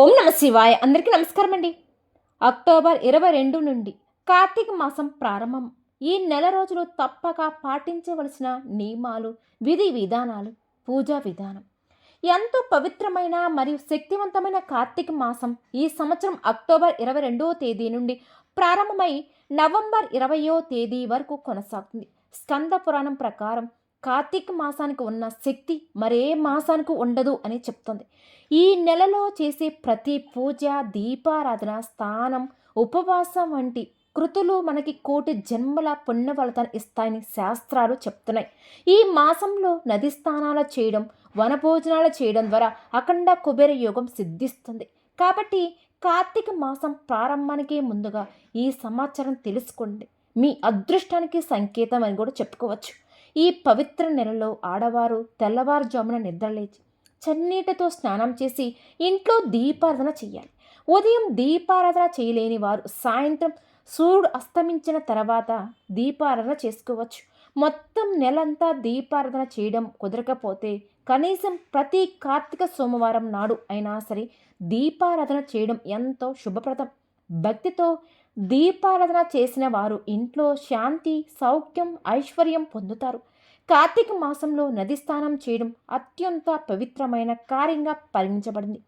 ఓం నమ శివాయ. అందరికీ నమస్కారం అండి అక్టోబర్ ఇరవై రెండు నుండి కార్తీక మాసం ప్రారంభం. ఈ నెల రోజులు తప్పక పాటించవలసిన నియమాలు విధి విధానాలు పూజా విధానం. ఎంతో పవిత్రమైన మరియు శక్తివంతమైన కార్తీక మాసం ఈ సంవత్సరం అక్టోబర్ ఇరవై రెండవ తేదీ నుండి ప్రారంభమై నవంబర్ ఇరవయో తేదీ వరకు కొనసాగుతుంది. స్కంద పురాణం ప్రకారం కార్తీక మాసానికి ఉన్న శక్తి మరే మాసానికి ఉండదు అని చెప్తుంది. ఈ నెలలో చేసే ప్రతి పూజ దీపారాధన స్నానం ఉపవాసం వంటి కృతులు మనకి కోటి జన్మల పుణ్య ఇస్తాయని శాస్త్రాలు చెప్తున్నాయి. ఈ మాసంలో నది స్నానాలు చేయడం వనభోజనాలు చేయడం ద్వారా అఖండ కుబేర యోగం సిద్ధిస్తుంది. కాబట్టి కార్తీక మాసం ప్రారంభానికి ముందుగా ఈ సమాచారం తెలుసుకోండి. మీ అదృష్టానికి సంకేతం అని కూడా చెప్పుకోవచ్చు. ఈ పవిత్ర నెలలో ఆడవారు తెల్లవారుజామున నిద్రలేచి చన్నీటితో స్నానం చేసి ఇంట్లో దీపారాధన చేయాలి ఉదయం దీపారాధన చేయలేని వారు సాయంత్రం సూర్యుడు అస్తమించిన తర్వాత దీపారాధన చేసుకోవచ్చు. మొత్తం నెలంతా దీపారాధన చేయడం కుదరకపోతే కనీసం ప్రతి కార్తీక సోమవారం నాడు అయినా సరే దీపారాధన చేయడం ఎంతో శుభప్రదం. భక్తితో దీపారాధన చేసిన వారు ఇంట్లో శాంతి సౌఖ్యం ఐశ్వర్యం పొందుతారు. కార్తీక మాసంలో నది స్నానం చేయడం అత్యంత పవిత్రమైన కార్యంగా పరిగణించబడింది.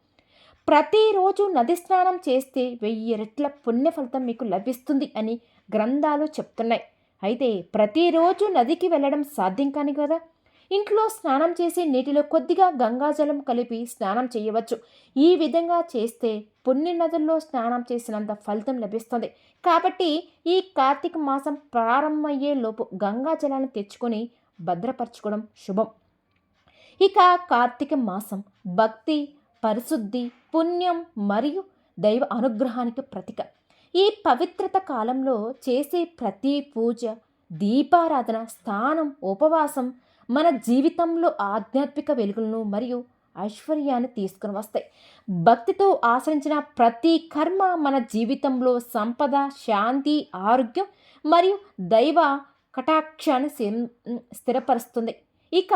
ప్రతిరోజు నది స్నానం చేస్తే వెయ్యి రెట్ల పుణ్య ఫలితం మీకు లభిస్తుంది అని గ్రంథాలు చెప్తున్నాయి. అయితే ప్రతిరోజు నదికి వెళ్ళడం సాధ్యం కాని కదా? ఇంట్లో స్నానం చేసి నీటిలో కొద్దిగా గంగాజలం కలిపి స్నానం చేయవచ్చు. ఈ విధంగా చేస్తే పుణ్య నదుల్లో స్నానం చేసినంత ఫలితం లభిస్తుంది. కాబట్టి ఈ కార్తీక మాసం ప్రారంభమయ్యే లోపు గంగాజలాన్ని తెచ్చుకొని భద్రపరచుకోవడం శుభం. ఇక కార్తీక మాసం భక్తి పరిశుద్ధి పుణ్యం మరియు దైవ అనుగ్రహానికి ప్రతీక. ఈ పవిత్రత కాలంలో చేసే ప్రతి పూజ దీపారాధన స్థానం ఉపవాసం మన జీవితంలో ఆధ్యాత్మిక వెలుగులను మరియు ఐశ్వర్యాన్ని తీసుకుని వస్తాయి. భక్తితో ఆచరించిన ప్రతి కర్మ మన జీవితంలో సంపద శాంతి ఆరోగ్యం మరియు దైవ కటాక్షాన్ని స్థిరపరుస్తుంది. ఇక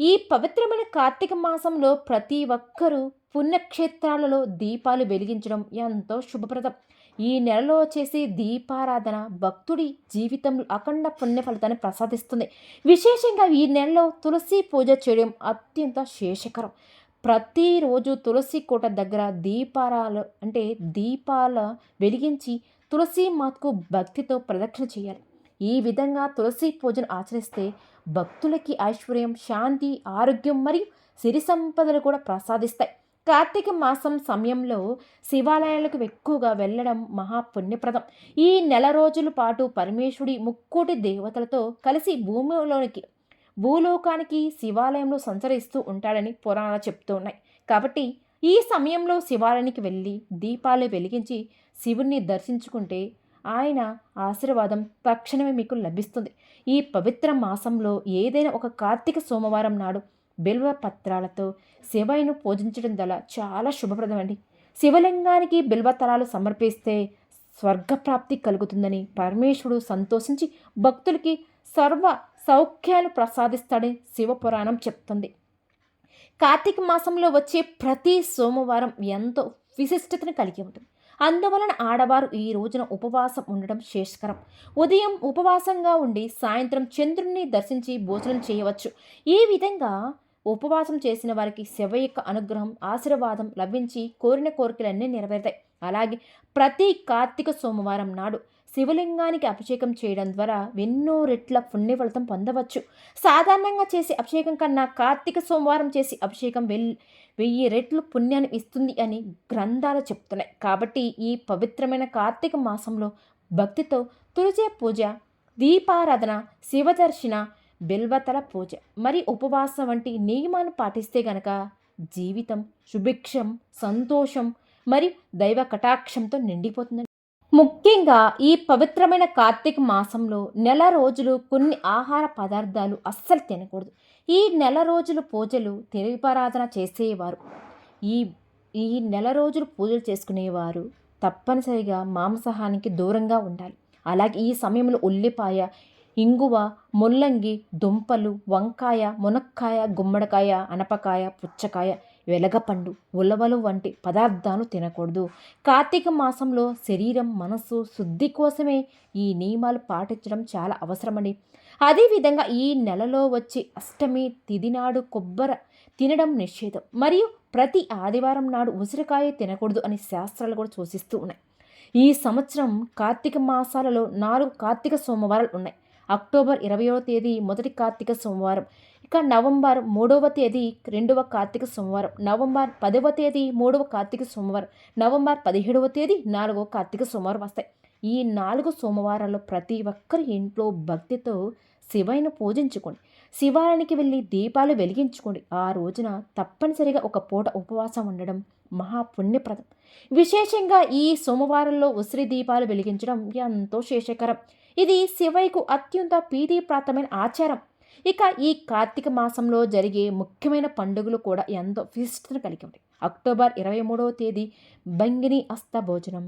ఈ పవిత్రమైన కార్తీక మాసంలో ప్రతి ఒక్కరూ పుణ్యక్షేత్రాలలో దీపాలు వెలిగించడం ఎంతో శుభప్రదం. ఈ నెలలో చేసే దీపారాధన భక్తుడి జీవితంలో అఖండ పుణ్య ఫలితాన్ని ప్రసాదిస్తుంది. విశేషంగా ఈ నెలలో తులసి పూజ చేయడం అత్యంత శేషకరం. ప్రతిరోజు తులసి కోట దగ్గర దీపారాలు అంటే దీపాల వెలిగించి తులసి మాతకు భక్తితో ప్రదక్షిణ చేయాలి. ఈ విధంగా తులసి పూజను ఆచరిస్తే భక్తులకి ఐశ్వర్యం శాంతి ఆరోగ్యం మరియు సిరి సంపదలు కూడా ప్రసాదిస్తాయి. కార్తీక మాసం సమయంలో శివాలయాలకు ఎక్కువగా వెళ్ళడం మహాపుణ్యప్రదం ఈ నెల రోజుల పాటు పరమేశ్వరుడి ముక్కోటి దేవతలతో కలిసి భూమిలోనికి భూలోకానికి శివాలయంలో సంచరిస్తూ ఉంటాడని పురాణాలు చెప్తూ ఉన్నాయి. కాబట్టి ఈ సమయంలో శివాలయానికి వెళ్ళి దీపాలు వెలిగించి శివుణ్ణి దర్శించుకుంటే ఆయన ఆశీర్వాదం తక్షణమే మీకు లభిస్తుంది. ఈ పవిత్ర మాసంలో ఏదైనా ఒక కార్తీక సోమవారం నాడు బిల్వ పత్రాలతో శివయ్యను పూజించడం ద్వారా చాలా శుభప్రదమండి. శివలింగానికి బిల్వతరాలు సమర్పిస్తే స్వర్గప్రాప్తి కలుగుతుందని పరమేశ్వరుడు సంతోషించి భక్తులకి సర్వ సౌఖ్యాలు ప్రసాదిస్తాడని శివపురాణం చెప్తుంది. కార్తీక మాసంలో వచ్చే ప్రతి సోమవారం ఎంతో విశిష్టతను కలిగి ఉంటుంది. అందువలన ఆడవారు ఈ రోజున ఉపవాసం ఉండడం శ్రేష్కరం ఉదయం ఉపవాసంగా ఉండి సాయంత్రం చంద్రుణ్ణి దర్శించి భోజనం చేయవచ్చు. ఈ విధంగా ఉపవాసం చేసిన వారికి శివ యొక్క అనుగ్రహం ఆశీర్వాదం లభించి కోరిన కోరికలన్నీ నెరవేరుతాయి. అలాగే ప్రతి కార్తీక సోమవారం నాడు శివలింగానికి అభిషేకం చేయడం ద్వారా ఎన్నో రెట్ల పుణ్య ఫలితం పొందవచ్చు. సాధారణంగా చేసే అభిషేకం కన్నా కార్తీక సోమవారం చేసి అభిషేకం వెల్ వెయ్యి రెట్లు పుణ్యాన్ని ఇస్తుంది అని గ్రంథాలు చెప్తున్నాయి. కాబట్టి ఈ పవిత్రమైన కార్తీక మాసంలో భక్తితో తులసి పూజ దీపారాధన శివదర్శన బిల్వతల పూజ. మరి ఉపవాసం వంటి నియమాన్ని పాటిస్తే గనక జీవితం సుభిక్షం సంతోషం మరి దైవ కటాక్షంతో నిండిపోతుందండి. ముఖ్యంగా ఈ పవిత్రమైన కార్తీక మాసంలో నెల రోజులు కొన్ని ఆహార పదార్థాలు అస్సలు తినకూడదు. ఈ నెల రోజులు పూజలు తిరుపారాధన చేసేవారు. ఈ ఈ నెల రోజులు పూజలు చేసుకునేవారు తప్పనిసరిగా మాంసాహానికి దూరంగా ఉండాలి. అలాగే ఈ సమయంలో ఉల్లిపాయ ఇంగువ ముల్లంగి దుంపలు వంకాయ మునక్కాయ గుమ్మడికాయ అనపకాయ పుచ్చకాయ వెలగపండు ఉలవలు వంటి పదార్థాలు తినకూడదు. కార్తీక మాసంలో శరీరం మనస్సు శుద్ధి కోసమే ఈ నియమాలు పాటించడం చాలా అవసరమండి. అదేవిధంగా ఈ నెలలో వచ్చే అష్టమి తిదినాడు కొబ్బరి తినడం నిషేధం. మరియు ప్రతి ఆదివారం నాడు ఉసిరికాయ తినకూడదు అని శాస్త్రాలు కూడా సూచిస్తూ ఉన్నాయి. ఈ సంవత్సరం కార్తీక మాసాలలో నాలుగు కార్తీక సోమవారాలు ఉన్నాయి. అక్టోబర్ ఇరవయో తేదీ మొదటి కార్తీక సోమవారం. ఇక నవంబర్ మూడవ తేదీ రెండవ కార్తీక సోమవారం. నవంబర్ పదవ తేదీ మూడవ కార్తీక సోమవారం. నవంబర్ పదిహేడవ తేదీ నాలుగవ కార్తీక సోమవారం వస్తాయి. ఈ నాలుగు సోమవారాల్లో ప్రతి ఒక్కరి ఇంట్లో భక్తితో శివైను పూజించుకోండి. శివాలయానికి వెళ్ళి దీపాలు వెలిగించుకోండి. ఆ రోజున తప్పనిసరిగా ఒక పూట ఉపవాసం ఉండడం మహాపుణ్యప్రదం. విశేషంగా ఈ సోమవారంలో ఉసిరి దీపాలు వెలిగించడం ఎంతో శేషకరం. ఇది శివయ్యకు అత్యంత ప్రీతిప్రాతమైన ఆచారం. ఇక ఈ కార్తీక మాసంలో జరిగే ముఖ్యమైన పండుగలు కూడా ఎంతో విశిష్టతను కలిగి ఉంటాయి. అక్టోబర్ ఇరవై మూడవ తేదీ బంగిని అస్త భోజనం.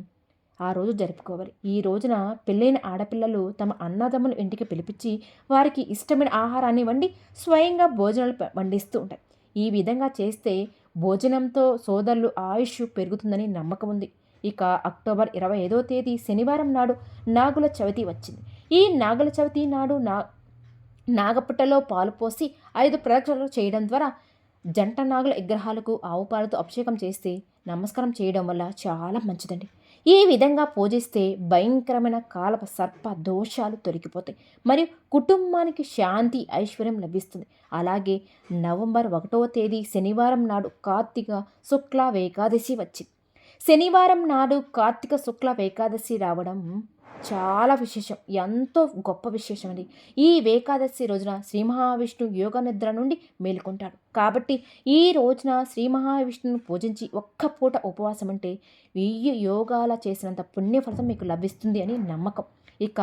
ఆ రోజు జరుపుకోవాలి. ఈ రోజున పెళ్ళైన ఆడపిల్లలు తమ అన్నదమ్ములు ఇంటికి పిలిపించి వారికి ఇష్టమైన ఆహారాన్ని వండి స్వయంగా భోజనాలు వండిస్తూ ఉంటారు ఈ విధంగా చేస్తే భోజనంతో సోదరులు ఆయుష్ పెరుగుతుందని నమ్మకం ఉంది. ఇక అక్టోబర్ ఇరవై ఐదో తేదీ శనివారం నాడు నాగుల చవితి వచ్చింది. ఈ నాగుల చవితి నాడు నా నాగపుట్టలో పాలు పోసి ఐదు ప్రదక్షిణలు చేయడం ద్వారా జంట నాగుల విగ్రహాలకు ఆవు పాలతో అభిషేకం చేస్తే నమస్కారం చేయడం వల్ల చాలా మంచిదండి. ఈ విధంగా పూజిస్తే భయంకరమైన కాలప సర్ప దోషాలు తొలగిపోతాయి. మరియు కుటుంబానికి శాంతి ఐశ్వర్యం లభిస్తుంది. అలాగే నవంబర్ ఒకటవ తేదీ శనివారం నాడు కార్తీక శుక్ల ఏకాదశి వచ్చింది. శనివారం నాడు కార్తీక శుక్ల ఏకాదశి రావడం చాలా విశేషం. ఎంతో గొప్ప విశేషం అండి ఈ ఏకాదశి రోజున శ్రీ మహావిష్ణు యోగ నిద్ర నుండి మేలుకుంటాడు. కాబట్టి ఈ రోజున శ్రీ మహావిష్ణును పూజించి ఒక్క పూట ఉపవాసం అంటే వెయ్యి యోగాల చేసినంత పుణ్యఫలితం మీకు లభిస్తుంది అని నమ్మకం. ఇక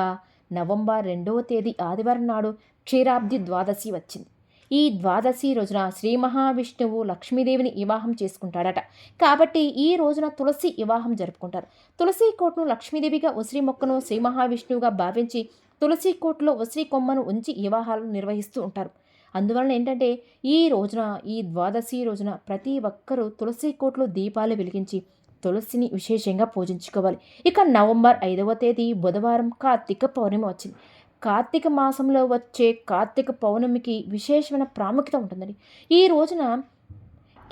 నవంబర్ రెండవ తేదీ ఆదివారం నాడు క్షీరాబ్ది ద్వాదశి వచ్చింది. ఈ ద్వాదశి రోజున శ్రీ మహావిష్ణువు లక్ష్మీదేవిని వివాహం చేసుకుంటాడట. కాబట్టి ఈ రోజున తులసి వివాహం జరుపుకుంటారు. తులసి కోట్ను లక్ష్మీదేవిగా ఉసిరి మొక్కను శ్రీ మహావిష్ణువుగా భావించి తులసి కోట్లో ఉసిరి కొమ్మను ఉంచి వివాహాలను నిర్వహిస్తూ ఉంటారు. అందువలన ఏంటంటే ఈ రోజున ఈ ద్వాదశి రోజున ప్రతి ఒక్కరూ తులసి కోట్లో దీపాలు వెలిగించి తులసిని విశేషంగా పూజించుకోవాలి. ఇక నవంబర్ ఐదవ తేదీ బుధవారం కార్తీక పౌర్ణమి వచ్చింది. కార్తీక మాసంలో వచ్చే కార్తీక పౌర్ణమికి విశేషమైన ప్రాముఖ్యత ఉంటుందండి. ఈ రోజున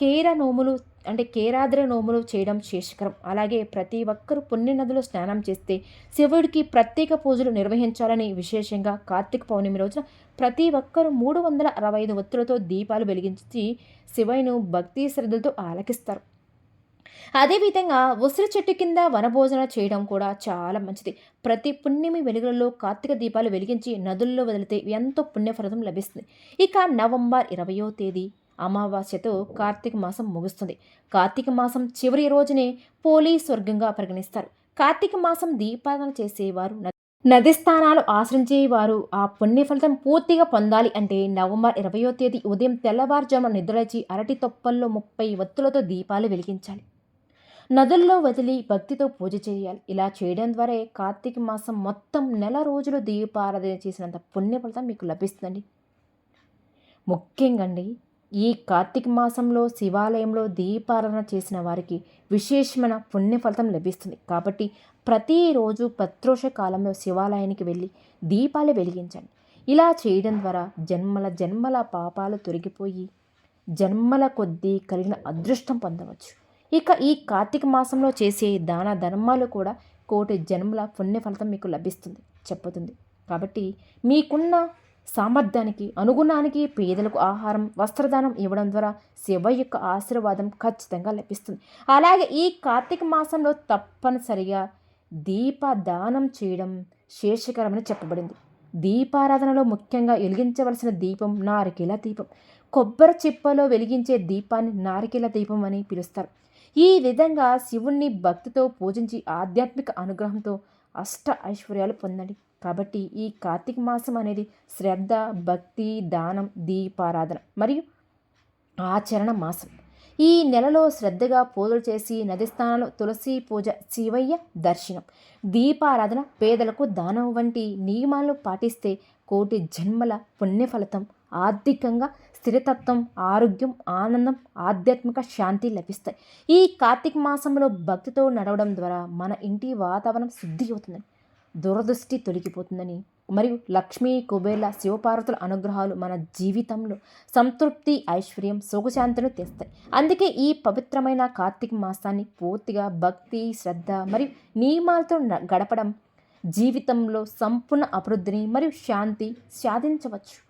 కేర నోములు అంటే కేరాద్ర నోములు చేయడం శేషకరం. అలాగే ప్రతి ఒక్కరూ పుణ్య నదిలో స్నానం చేస్తే శివుడికి ప్రత్యేక పూజలు నిర్వహించాలని విశేషంగా కార్తీక పౌర్ణమి రోజున ప్రతి ఒక్కరూ మూడు వందల అరవై ఐదు ఒత్తులతో దీపాలు వెలిగించి శివయ్యను భక్తి శ్రద్ధలతో ఆలకిస్తారు. అదేవిధంగా ఉసిరి చెట్టు కింద వనభోజన చేయడం కూడా చాలా మంచిది. ప్రతి పుణ్యమి వెలుగులలో కార్తీక దీపాలు వెలిగించి నదుల్లో వదిలితే ఎంతో పుణ్యఫలితం లభిస్తుంది. ఇక నవంబర్ ఇరవయో తేదీ అమావాస్యతో కార్తీక మాసం ముగుస్తుంది. కార్తీక మాసం చివరి రోజునే పోలీ స్వర్గంగా పరిగణిస్తారు. కార్తీక మాసం దీపారాధన చేసేవారు నది స్థానాలు ఆశ్రయించేవారు ఆ పుణ్య ఫలితం పూర్తిగా పొందాలి అంటే నవంబర్ ఇరవయో తేదీ ఉదయం తెల్లవారుజామున నిద్రలేచి అరటి తొప్పల్లో ముప్పై వత్తులతో దీపాలు వెలిగించాలి. నదుల్లో వదిలి భక్తితో పూజ చేయాలి. ఇలా చేయడం ద్వారా కార్తీక మాసం మొత్తం నెల రోజులు దీపారాధన చేసినంత పుణ్య ఫలితం మీకు లభిస్తుందండి. ముఖ్యంగా అండి ఈ కార్తీక మాసంలో శివాలయంలో దీపారాధన చేసిన వారికి విశేషమైన పుణ్య ఫలితం లభిస్తుంది. కాబట్టి ప్రతిరోజు ప్రత్రోష కాలంలో శివాలయానికి వెళ్ళి దీపాలు వెలిగించండి. ఇలా చేయడం ద్వారా జన్మల జన్మల పాపాలు తొలగిపోయి జన్మల కొద్దీ కలిగిన అదృష్టం పొందవచ్చు. ఇక ఈ కార్తీక మాసంలో చేసే దాన ధర్మాలు కూడా కోటి జన్మల పుణ్య ఫలితం మీకు లభిస్తుంది చెప్పుతుంది. కాబట్టి మీకున్న సామర్థ్యానికి అనుగుణానికి పేదలకు ఆహారం వస్త్రదానం ఇవ్వడం ద్వారా శివ యొక్క ఆశీర్వాదం ఖచ్చితంగా లభిస్తుంది. అలాగే ఈ కార్తీక మాసంలో తప్పనిసరిగా దీపదానం చేయడం శేషకరమని చెప్పబడింది. దీపారాధనలో ముఖ్యంగా వెలిగించవలసిన దీపం నారికేల దీపం. కొబ్బరి చిప్పలో వెలిగించే దీపాన్ని నారికేల దీపం అని పిలుస్తారు. ఈ విధంగా శివుణ్ణి భక్తితో పూజించి ఆధ్యాత్మిక అనుగ్రహంతో అష్ట ఐశ్వర్యాలు పొందండి. కాబట్టి ఈ కార్తీక మాసం అనేది శ్రద్ధ భక్తి దానం దీపారాధన మరియు ఆచరణ మాసం. ఈ నెలలో శ్రద్ధగా పూజలు చేసి నది స్థానంలో తులసి పూజ శివయ్య దర్శనం దీపారాధన పేదలకు దానం వంటి నియమాలను పాటిస్తే కోటి జన్మల పుణ్యఫలితం ఆర్థికంగా స్థిరతత్వం ఆరోగ్యం ఆనందం ఆధ్యాత్మిక శాంతి లభిస్తాయి. ఈ కార్తీక మాసంలో భక్తితో నడవడం ద్వారా మన ఇంటి వాతావరణం శుద్ధి అవుతుందని దురదృష్టి తొలగిపోతుందని మరియు లక్ష్మీ కుబేర్ల శివపార్వతుల అనుగ్రహాలు మన జీవితంలో సంతృప్తి ఐశ్వర్యం సుఖశాంతిని తెస్తాయి. అందుకే ఈ పవిత్రమైన కార్తీక మాసాన్ని పూర్తిగా భక్తి శ్రద్ధ మరియు నియమాలతో న- గడపడం జీవితంలో సంపూర్ణ అభివృద్ధిని మరియు శాంతి సాధించవచ్చు.